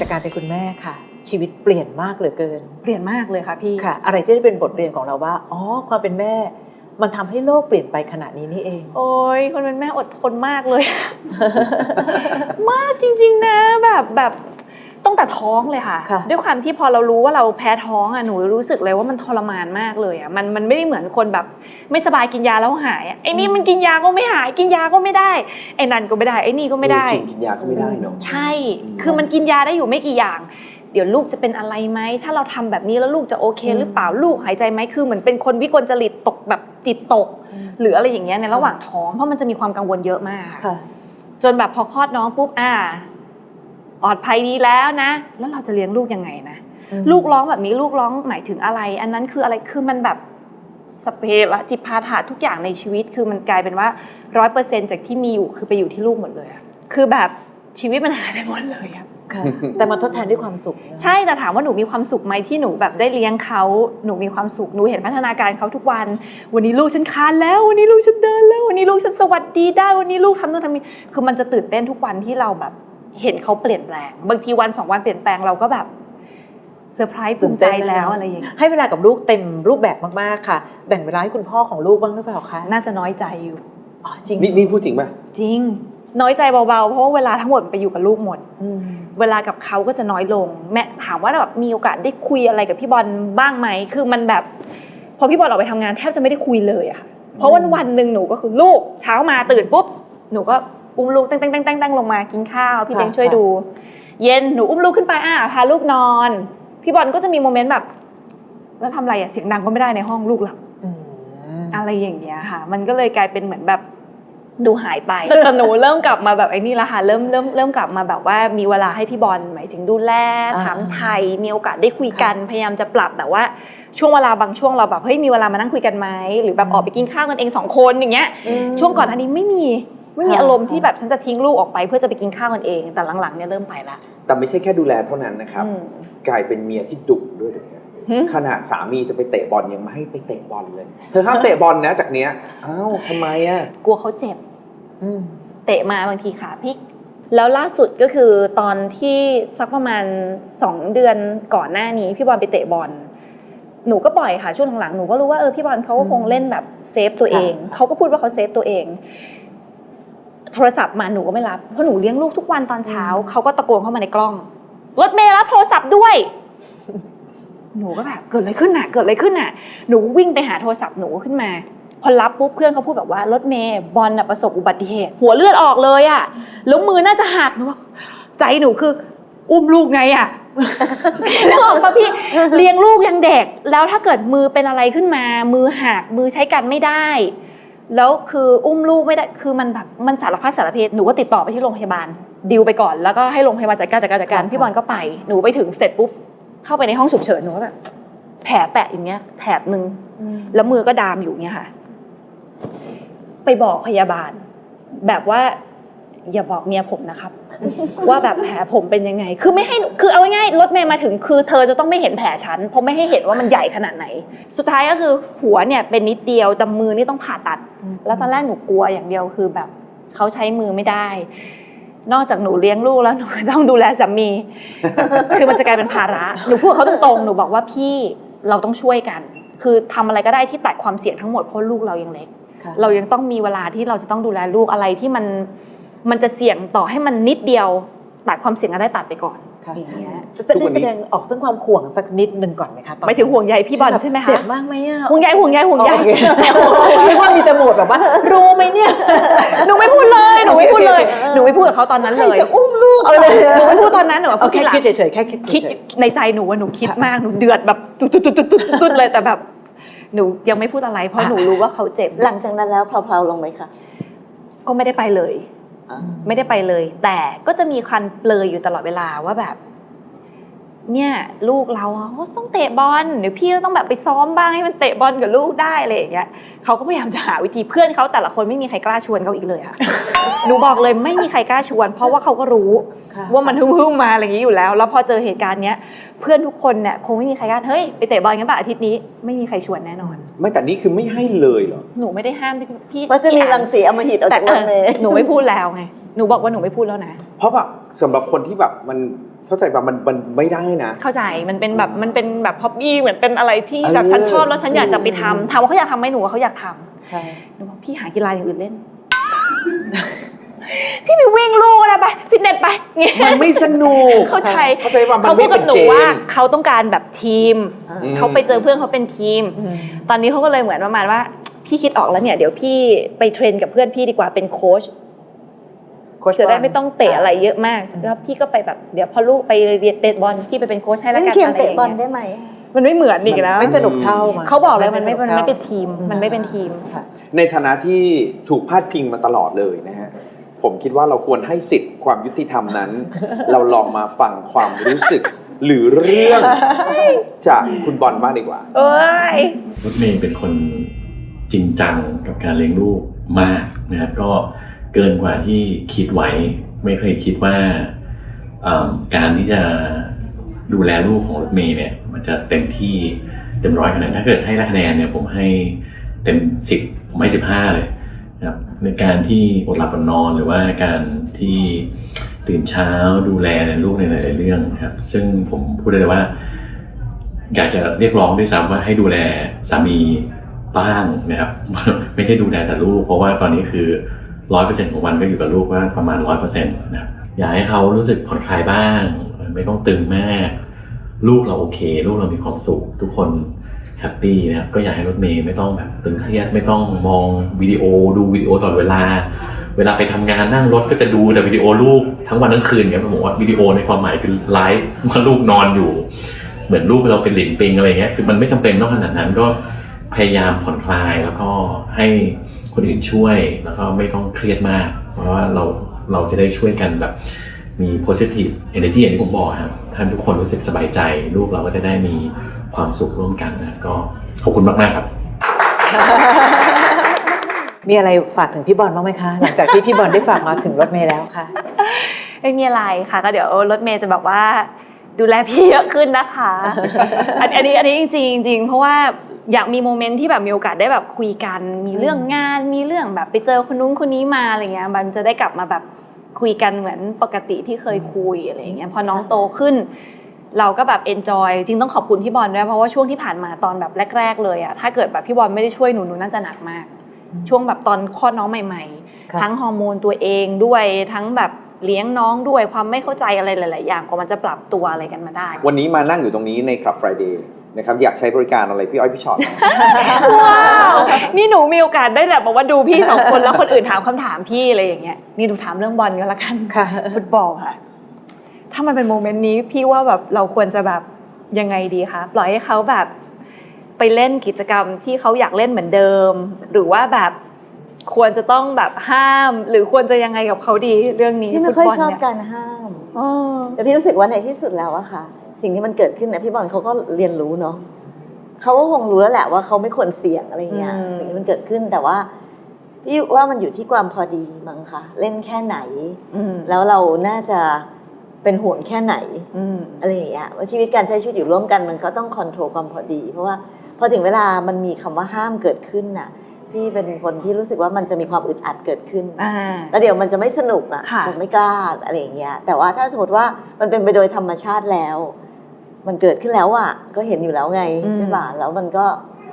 จากการเป็นคุณแม่ค่ะ ชีวิตเปลี่ยนมากเหลือเกิน เปลี่ยนมากเลยค่ะพี่ค่ะ อะไรที่ได้เป็นบทเรียนของเราว่าอ๋อความเป็นแม่ มันทำให้โลกเปลี่ยนไปขนาดนี้นี่เอง โอ้ยคนเป็นแม่อดทนมากเลย มากจริง ๆ นะแบบแบบ ตั้งแต่ท้องเลยค่ะ ค่ะด้วยความที่พอเรารู้ว่าเราแพ้ท้องอะหนูรู้สึกเลยว่ามันทรมานมากเลยอะมันมันไม่ได้เหมือนคนแบบ ไม่สบายกินยาแล้วหายอะไอ้นี่มันกินยาก็ไม่หายกินยาก็ไม่ได้ไอ้นั่นก็ไม่ได้ไอ้นี่ก็ไม่ได้ จริงกินยาก็ไม่ได้เนาะ ใช่ คือมันกินยาได้อยู่ไม่กี่อย่าง เดี๋ยวลูกจะเป็นอะไรไหม ถ้าเราทำแบบนี้แล้วลูกจะโอเค หรือเปล่า ลูกหายใจไหม คือเหมือนเป็นคนวิกลจริตตกแบบจิตตก หรืออะไรอย่างเงี้ยในระหว่างท้อง เพราะมันจะมีความกังวลเยอะมาก ค่ะ จนแบบพอคลอดน้องปุ๊บ อ่า ปลอดภัยดีแล้วนะ แล้วเราจะเลี้ยงลูกยังไงนะอืมลูกร้องแบบนี้ลูกร้องหมายถึงอะไร อันนั้นคืออะไรคือมันแบบสเปรละจิตพาถาทุกอย่างในชีวิต คือมันกลายเป็นว่าร้อยเปอร์เซ็นจากที่มีอยู่คือไปอยู่ที่ลูกหมดเลยอะคือแบบชีวิตมันหายไปหมดเลยอะค่ะแต่มาทดแทนด้วยความสุขนะใช่แต่ถามว่าหนูมีความสุขไหมที่หนูแบบได้เลี้ยงเขาหนูมีความสุขหนูเห็นพัฒนาการเขาทุกวัน วันนี้ลูกฉันคลานแล้ว วันนี้ลูกฉันเดินแล้ว วันนี้ลูกฉันสวัสดีได้วันนี้ลูกทำนู่นทำนี่คือมันจะตื่นเต้นทุกวันที่เราแบบ เห็นเขาเปลี่ยนแปลง บางทีวันสองวันเปลี่ยนแปลงเราก็แบบเซอร์ไพรส์ภูมิใจแล้วอะไรอย่างเงี้ยให้เวลากับลูกเต็มรูปแบบมากๆค่ะ แบ่งเวลาให้คุณพ่อของลูกบ้างหรือเปล่าคะน่าจะน้อยใจอยู่อ๋อจริงนี่นี่พูดจริงป่ะจริง น้อยใจเบาๆ เพราะว่าเวลาทั้งหมดมันไปอยู่กับลูกหมดอืมเวลากับเขาก็จะน้อยลง แม่ถามว่าแบบมีโอกาสได้คุยอะไรกับพี่บอลบ้างไหมคือมันแบบ พอพี่บอลออกไปทำงานแทบจะไม่ได้คุยเลยอะค่ะเพราะวันวันๆหนึ่งหนูก็คือลูกเช้ามาตื่นปุ๊บหนูก็ อุ้มลูกตั้งตั้งตั้งตั้งตั้งลงมากินข้าวพี่เบงช่วยดู เย็นหนูอุ้มลูกขึ้นไปอะพาลูกนอน พี่บอลก็จะมีโมเมนต์แบบ แล้วทำอะไรอะเสียงดังก็ไม่ได้ในห้องลูกหลับอืมอะไรอย่างเงี้ยค่ะ มันก็เลยกลายเป็นเหมือนแบบดูหายไปแต่หนูเริ่มกลับมาแบบไอ้นี่ละค่ะเริ่มเริ่มเริ่มกลับมาแบบว่ามีเวลาให้พี่บอลหมายถึงดูแลอ่าถามไทยมีโอกาสได้คุยกันพยายามจะปรับแต่ว่าช่วงเวลาบางช่วงเราแบบเฮ้ยมีเวลามานั่งคุยกันไหมหรือแบบออกไปกินข้าวกันเองสองคนอย่างเงี้ยช่วงก่อนอันนี้ไม่มี ไม่มีค่ะอารมณ์ที่แบบฉันจะทิ้งลูกออกไปเพื่อจะไปกินข้าวกันเอง แต่หลังๆเนี่ยเริ่มไปละแต่ไม่ใช่แค่ดูแลเท่านั้นนะครับอืมกลายเป็นเมียที่ดุด้วยเลยนะหึขนาดสามีจะไปเตะบอลยังไม่ให้ไปเตะบอลเลย เธอห้ามเตะบอลนะจากเนี้ยอ้าวทำไมอะกลัวเขาเจ็บอืมเตะมาบางทีขาพลิก แล้วล่าสุดก็คือตอนที่สักประมาณ2เดือนก่อนหน้านี้พี่บอลไปเตะบอลหนูก็ปล่อยค่ะช่วงหลังๆหนูก็รู้ว่าเออพี่บอลเขาก็คงเล่นแบบเซฟตัวเองเขาก็พูดว่าเขาเซฟตัวเอง โทรศัพท์มาหนูก็ไม่รับเพราะหนูเลี้ยงลูกทุกวันตอนเช้าเขาก็ตะโกนเข้ามาในกล้องรถเมย์รับโทรศัพท์ด้วย หนูก็แบบเกิดอะไรขึ้นน่ะ เกิดอะไรขึ้นน่ะ หนูก็วิ่งไปหาโทรศัพท์หนูขึ้นมา พอรับปุ๊บเพื่อนเขาพูดแบบว่ารถเมย์บอลน่ะประสบอุบัติเหตุ หัวเลือดออกเลยอะแล้วมือน่าจะหักหนูว่าใจหนูคือ อุ้มลูกไงอะนึกออกปะพี่เลี้ยงลูกยังเด็ก แล้วถ้าเกิดมือเป็นอะไรขึ้นมา มือหักมือใช้กันไม่ได้ แล้วคืออุ้มลูกไม่ได้คือมันแบบมันสารพัดสารเพหนูก็ติดต่อไปที่โรงพยาบาลดิวไปก่อนแล้วก็ให้โรงพยาบาลจัดการจัดการจัดการพี่บอลก็ไปหนูไปถึงเสร็จปุ๊บเข้าไปในห้องฉุกเฉินหนูก็แบบแผลแปะอย่างเงี้ยแถบหนึ่งแล้วมือก็ดามอยู่เนี่ยค่ะ ไปบอกพยาบาล แบบว่า อย่าบอกเมียผมนะครับ ว่าแบบแผลผมเป็นยังไง คือไม่ให้หนูคือเอาง่ายๆรถเมย์มาถึงคือเธอจะต้องไม่เห็นแผลฉันเพราะไม่ให้เห็นว่ามันใหญ่ขนาดไหน สุดท้ายก็คือหัวเนี่ยเป็นนิดเดียวแต่มือนี่ต้องผ่าตัด แล้วตอนแรกหนูกลัวอย่างเดียวคือแบบเขาใช้มือไม่ได้ นอกจากหนูเลี้ยงลูกแล้วหนูต้องดูแลสามี คือมันจะกลายเป็นภาระหนูพูดกับเขาตรงๆหนูบอกว่าพี่เราต้องช่วยกัน คือทำอะไรก็ได้ที่ตัดความเสี่ยงทั้งหมดเพราะลูกเรายังเล็กค่ะเรายังต้องมีเวลาที่เราจะต้องดูแลลูกอะไรที่มัน มันจะเสี่ยงต่อให้มันนิดเดียวตัดความเสี่ยงก็ได้ตัดไปก่อนค่ะอย่างเงี้ยจะได้แสดงออกซึ่งความห่วงสักนิดหนึ่งก่อนไหมคะตอนหมายถึงห่วงใยพี่บอลใช่ไหมคะเจ็บมากไหมอะห่วงใยห่วงใยห่วงใยโอเคไม่ว่ามีแต่โหมดแบบว่ารู้ไหมเนี่ยหนูไม่พูดเลยหนูไม่พูดเลยโอเคโอเคหนูไม่พูดกับเขาตอนนั้นเลยจะอุ้มลูกเออหนูไม่พูดตอนนั้นหนูโอพูดเคทีหลังคิดเฉยๆแค่คิดคิดเฉยในใจหนูว่าหนูคิดมากหนูเดือดแบบตุ๊ดตุ๊ดตุ๊ดตุ๊ดตุ๊ดเลยแต่แบบหนูยังไม่พูดอะไรเพราะหนูรู้ว่าเขาเจ็บ หลังจากนั้นแล้วเพลาๆลงไหมคะก็ไม่ได้ไปเลยอ่า ไม่ได้ไปเลย แต่ก็จะมีคันเปลยอยู่ตลอดเวลาว่าแบบ เนี่ยลูกเราอะเขาต้องเตะบอลเดี๋ยวพี่ก็ต้องแบบไปซ้อมบ้างให้มันเตะบอลกับลูกได้อะไรอย่างเงี้ยเขาก็พยายามจะหาวิธีเพื่อนเขาแต่ละคนไม่มีใครกล้าชวนเขาอีกเลยอะหนูบอกเลยไม่มีใครกล้าชวน เพราะว่าเขาก็รู้ค่ะว่ามันฮึ่มๆมาอะไรอย่างนี้อยู่แล้ว แล้วพอเจอเหตุการณ์เนี้ยเพื่อนทุกคนเนี่ยคงไม่มีใครกล้าเฮ้ยไปเตะบอลกันป่ะอาทิตย์นี้ไม่มีใครชวนแน่นอน ไม่แต่นี่คือไม่ให้เลยเหรอหนูไม่ได้ห้ามพี่พี่ว่าจะมีพี่อ่รังสีอำมหิตออกแต่จากรถเมย์หนูไม่พูดแล้วไงหนูบอกว่าหนูไม่พูดแล้วนะ เพราะแบบสำหรับคนที่แบบมัน เข้าใจป่ะมันมันไม่ได้นะ เข้าใจมันเป็นแบบมันเป็นแบบฮ็อบบี้เหมือนเป็นอะไรที่เออแบบฉันชอบแล้วฉันอยากจะไปทำถามว่าเขาอยากทำไหมหนูว่าเขาอยากทำใช่หนูบอกพี่หากีฬาอย่างอื่นเล่น พี่ไปวิ่งลูกนะไปฟิตเนสไปเงี้ยมันไม่สนุกเข้าใจเข้าใจป่ะมันเขาพูไม่ดเป็กับนหนูเกว่ามเขาต้องการแบบทีมอ่าอืมเขาไปเจอเพื่อนเขาเป็นทีมอืมตอนนี้เขาก็เลยเหมือนประมาณว่า พี่คิดออกแล้วเนี่ยเดี๋ยวพี่ไปเทรนกับเพื่อนพี่ดีกว่าเป็นโค้ชโค้ช จะได้บลไม่ต้องเตะอะไรเยอะมากแล้วพี่ก็ไปแบบเดี๋ยวพอลูกไปเรียนเตะบอลพี่ไปเป็นโค้ชให้แล้วเล่นกันเกมอะไรอเตะย่างบอลเงี้ยได้ไหมมันไม่เหมือนอีกแล้วไม่สนุกเท่ามั้งเขาบอกเลยมันไม่สมันท่าไม่เป็นทีม มันไม่เป็นทีมค่ะในฐานะที่ถูกพาดพิงมาตลอดเลยนะฮะผมคิดว่าเราควรให้สิทธิ์ความยุติธรรมนั้น เราลองมาฟังความรู้สึกหรือเรื่องจากคุณบอลบ้างดีกว่าเอ้ยรถเมย์เป็นคนจริงจังกับการเลี้ยงลูกมากนะครับก็ เกินกว่าที่คิดไว้ ไม่เคยคิดว่าการที่จะดูแลลูกของรถเมย์เนี่ย มันจะเต็มที่เต็มร้อยขนาดนั้นถ้าเกิดให้คะแนนเนี่ยผมให้เต็มสิบผมให้สิบห้าเลยนะครับในการที่อดหลับอดนอนหรือว่าการที่ตื่นเช้าดูแลลูกในหลายๆเรื่องครับ ซึ่งผมพูดได้เลยว่า อยากจะเรียกร้องด้วยซ้ำว่าให้ดูแลสามีบ้างนะครับ ไม่ใช่ดูแลแต่ลูก เพราะว่าตอนนี้คือ ร้อยเปอร์เซ็นต์ของวันก็อยู่กับลูกว่าประมาณร้อยเปอร์เซ็นต์นะครับอยากให้เขารู้สึกผ่อนคลายบ้าง ไม่ต้องตึงมาก ลูกเราโอเค ลูกเรามีความสุข ทุกคนแฮปปี้นะครับก็อยากให้รถเมย์ไม่ต้องแบบตึงเครียดไม่ต้องมองวิดีโอดูวิดีโอตลอดเวลา เวลาไปทำงานนั่งรถก็จะดูแต่วิดีโอลูกทั้งวันทั้งคืนเนี่ยผมบอกว่าวิดีโอในความหมายคือไลฟ์ว่าลูกนอนอยู่ เหมือนลูกเราเป็นหลินปิงอะไรเงี้ยคือมันไม่จำเป็นต้องขนาดนั้นก็ พยายามผ่อนคลายแล้วก็ให้คนอื่นช่วยแล้วก็ไม่ต้องเครียดมาก เพราะว่าเราเราจะได้ช่วยกันแบบมี positive energy อย่างที่ผมบอกครับท่านทุกคนรู้สึกสบายใจ ลูกเราก็จะได้มีความสุขร่วมกันนะก็ขอบคุณมาก ๆ ครับ มีอะไรฝากถึงพี่บอลบ้างไหมคะ หลังจากที่พี่บอลได้ฝากมาถึงรถเมย์แล้วค่ะไม่มีอะไรค่ะ ก็เดี๋ยวรถเมย์จะแบบว่าดูแลพี่เยอะขึ้นนะคะ อันอันนี้อันนี้จริงๆจริงๆเพราะว่า อยากมีโมเมนต์ที่แบบมีโอกาสได้แบบคุยกัน มีเรื่องงาน มีเรื่องแบบไปเจอคนนู้นคนนี้มาอะไรเงี้ยมันจะได้กลับมาแบบคุยกันเหมือนปกติที่เคยคุยอะไรเงี้ยพอน้องโตขึ้น เราก็แบบเอนจอยจริงต้องขอบคุณพี่บอลด้วยเพราะว่าช่วงที่ผ่านมาตอนแบบแรก ๆ เลยอะถ้าเกิดแบบพี่บอลไม่ได้ช่วยหนูหนูน่าจะหนักมาก ช่วงแบบตอนคลอดน้องใหม่ค่ะๆทั้งฮอร์โมนตัวเองด้วยทั้งแบบเลี้ยงน้องด้วยความไม่เข้าใจอะไรหลาย ๆ อย่างกว่ามันจะปรับตัวอะไรกันมาได้ วันนี้มานั่งอยู่ตรงนี้ใน Club Friday นะครับอยากใช้บริการอะไรพี่อ้อยพี่ชอตไหมว้าวนี่หนูมีโอกาสได้แบบบอกว่าดูพี่สองคนแล้วคนอื่นถามคำถามพี่อะไรอย่างเงี้ยนี่หนูถามเรื่องบอลก็แล้วกันค่ะ ฟุตบอลค่ะ ถ้ามันเป็นโมเมนต์นี้พี่ว่าแบบเราควรจะแบบยังไงดีคะปล่อยให้เขาแบบไปเล่นกิจกรรมที่เขาอยากเล่นเหมือนเดิม หรือว่าแบบควรจะต้องแบบห้าม หรือควรจะยังไงกับเขาดีเรื่องนี้พี่ไม่ค่อยฟุตชอบเนี่การห้าม อ๋อ แต่พี่รู้สึกว่าในที่สุดแล้วอะค่ะ สิ่งที่มันเกิดขึ้นเนี่ยพี่บอลเขาก็เรียนรู้เนาะเขาก็คงรู้แล้วแหละว่าเขาไม่ควรเสี่ยงอะไรเงี้ยสิ่งที่มันเกิดขึ้นแต่ว่าพี่ว่ามันอยู่ที่ความพอดีมั้งคะเล่นแค่ไหนอืมแล้วเราน่าจะเป็นห่วงแค่ไหนอืมอะไรอย่างเงี้ยว่าชีวิตการใช้ชีวิตอยู่ร่วมกันมันก็ต้องคอนโทรลความพอดี เพราะว่าพอถึงเวลามันมีคำว่าห้ามเกิดขึ้นน่ะ พี่เป็นคนที่รู้สึกว่ามันจะมีความอึดอัดเกิดขึ้นอ่าแล้วเดี๋ยวมันจะไม่สนุกอะค่ะผมไม่กล้าอะไรอย่างเงี้ยแต่ว่าถ้าสมมติว่ามันเป็นไปโดยธรรมชาติแล้ว มันเกิดขึ้นแล้วอะก็เห็นอยู่แล้วไงใช่ป่ะแล้วมันก็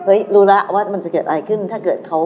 เฮ้ยรู้ละว่ามันจะเกิดอะไรขึ้น ถ้าเกิดเขา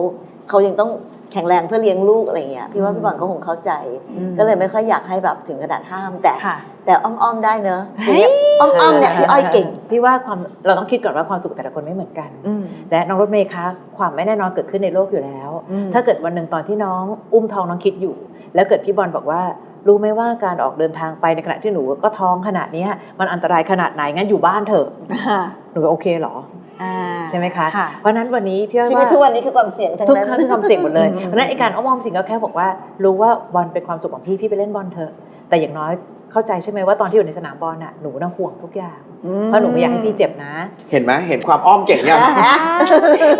เขายังต้องแข็งแรงเพื่อเลี้ยงลูกอะไรเงี้ยพี่ว่าพี่บอลก็คงเข้าใจอืมก็เลยไม่ค่อยอยากให้แบบถึงกระดาษห้ามแต่ค่ะแต่อ้อมๆได้เนอะทีเนี้ยอ้อมๆเนี่ยพี่อ้อยเก่ง พี่ว่าความเราต้องคิดก่อนว่าความสุขแต่ละคนไม่เหมือนกันอืมและน้องรถเมย์คะความไม่แน่นอนเกิดขึ้นในโลกอยู่แล้วอืมถ้าเกิดวันหนึ่งตอนที่น้องอุ้มท้องน้องคิดอยู่ แล้วเกิดพี่บอลบอกว่า รู้ไหมว่าการออกเดินทางไปในขณะที่หนูก็ท้องขนาดเนี้ยมันอันตรายขนาดไหนงั้นอยู่บ้านเถอะอ่าหนูโอเคเหรออ่าใช่ไหมคะค่ะเพราะฉะนั้นวันนี้พี่อ้อยชีวิตว่าทุกวันนี้คือความเสี่ยงทั้งทุกนั้นครั้งคือความเสี่ยงหมดเลยอืมเพราะฉะนั้นไอการอ้อมๆจริงก็แค่บอกว่า รู้ว่าบอลเป็นความสุขของพี่พี่ไปเล่นบอลเถอะแต่อย่างน้อย เข้าใจใช่ไหมว่าตอนที่อยู่ในสนามบอลน่ะหนูน่าห่วงทุกอย่าง เพราะหนูไม่อยากให้พี่เจ็บนะ เห็นไหมเห็นความอ้อมเก่งยัง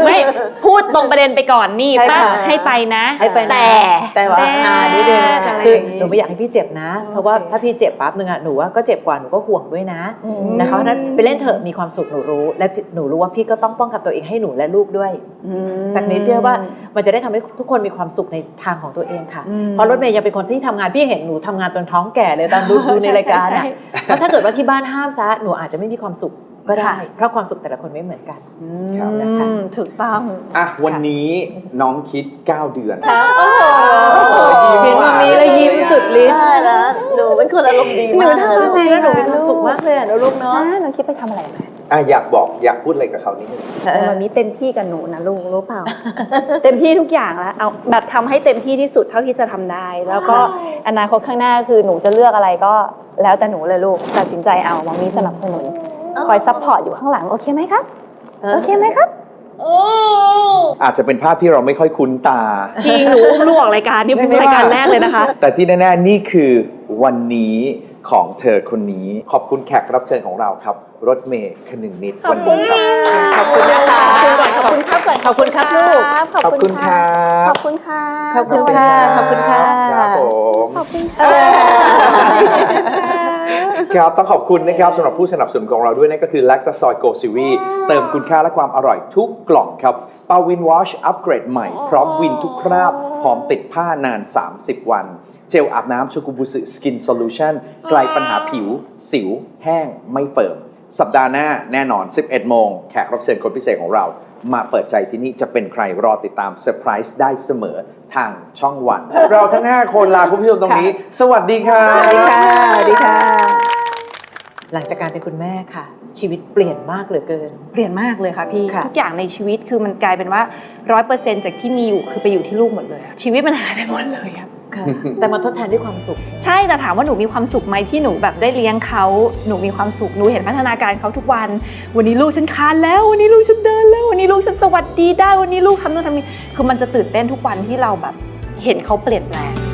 ไม่พูดตรงประเด็นไปก่อนนี่ใช่ป้าค่ะ ให้ไปนะให้ไปนะแต่แต่ว่าอ่านิดนึงอะไรคืออย่างงี้ หนูไม่อยากให้พี่เจ็บนะ เพราะว่าถ้าพี่เจ็บปั๊บนึงอะหนูว่าก็เจ็บกว่าหนูก็ห่วงด้วยนะอืมนะคะเพราะฉะนั้นไปเล่นเถอะมีความสุขหนูรู้ และหนูรู้ว่าพี่ก็ต้องป้องกันตัวเองให้หนูและลูกด้วยอืมสักนิดเพื่อว่ามันจะได้ทำให้ทุกคนมีความสุขในทางของตัวเองค่ะอืมเพราะรถเมย์ยังเป็นคนที่ทำงานพี่เห็นหนูทำงานจนท้องแก่เลยตอนดูดูในรายการอะใช่แล้วถ้าเกิดว่าที่บ้านห้ามซะหนูอาจจะไม่มีความสุขก็ได้ค่ะเพราะความสุขแต่ละคนไม่เหมือนกันครับนะคะอืมถูกต้องอะวันนี้น้องคิด 9 เดือนโอ้โหเห็นมุมนี้แล้วยิ้มสุดฤทธิ์ได้นะหนูเป็นคนอารมณ์ดีมากหนูทำอะไรจริงแล้วหนูมีความสุขมากเลยอะแล้วลูกเนาะอ่าน้องคิดไปทำอะไรมา อะอยากบอกอยากพูดอะไรกับเขานิดนึงแต่วันนี้เต็มที่กับหนูนะลูกรู้เปล่า เต็มที่ทุกอย่างแล้วเอาแบบทำให้เต็มที่ที่สุดเท่าที่จะทำได้ แล้วก็อนาคตข้างหน้าคือหนูจะเลือกอะไรก็แล้วแต่หนูเลยลูกตัดสินใจเอามองมีสนับสนุน คอยซัพพอร์ตอยู่ข้างหลังโอเคไหมครับโอเคไหมครับ อาจจะเป็นภาพที่เราไม่ค่อยคุ้นตา จริงหนูอุ้มลูกออกรายการนี่ใช่ไหม รายการล่ะแรกเลยนะคะ แต่ที่แน่ ๆ นี่คือวันนี้ ของเธอคนนี้ ขอบคุณแขกรับเชิญของเราครับ รถเมย์คนึงนิดวันนี้ครับ ขอบคุณนะคะขอบคุณครับก่อนขอบคุณครับลูก ขอบคุณครับขอบคุณค่ะ ขอบคุณค่ะ ขอบคุณค่ะครับผมขอบคุณค่ะครับต้องขอบคุณนะครับสำหรับผู้สนับสนุนของเราด้วยนั่นก็คือ Lactazoi Go s e r i เติมคุณค่าและความอร่อยทุกกล่องครับปาวินวอชอัปเกรดใหม่ พร้อมวินทุกคราบหอมติดผ้านาน 30 วัน เจลอาบน้ำชูกุบุสึสกินโซลูชันไกลปัญหาผิว สิว แห้งไม่เปิ่มสัปดาห์หน้าแน่นอน 11 โมง แขกรับเชิญคนพิเศษของเรา มาเปิดใจที่นี่จะเป็นใครรอติดตามเซอร์ไพรส์ได้เสมอทางช่องวัน เราทั้ง 5 คนลาคุณผู้ชมตรงนี้ สวัสดีครับสวัสดีค่ะ สวัสดีค่ะ หลังจากการเป็นคุณแม่ค่ะ ชีวิตเปลี่ยนมากเหลือเกิน เปลี่ยนมากเลยค่ะพี่ ค่ะ ทุกอย่างในชีวิตคือมันกลายเป็นว่าร้อยเปอร์เซ็นต์จากที่มีอยู่คือไปอยู่ที่ลูกหมดเลยอะชีวิตมันหายไปหมดเลยอะ ค่ะแต่มาทดแทนด้วยความสุข ใช่แต่ถามว่าหนูมีความสุขไหมที่หนูแบบได้เลี้ยงเขาหนูมีความสุขหนูเห็นพัฒนาการเขาทุกวัน วันนี้ลูกฉันคลานแล้ว วันนี้ลูกฉันเดินแล้ว วันนี้ลูกฉันสวัสดีได้ วันนี้ลูกทำนู่นทำนี่คือมันจะตื่นเต้นทุกวันที่เราแบบเห็นเขาเปลี่ยนแปลง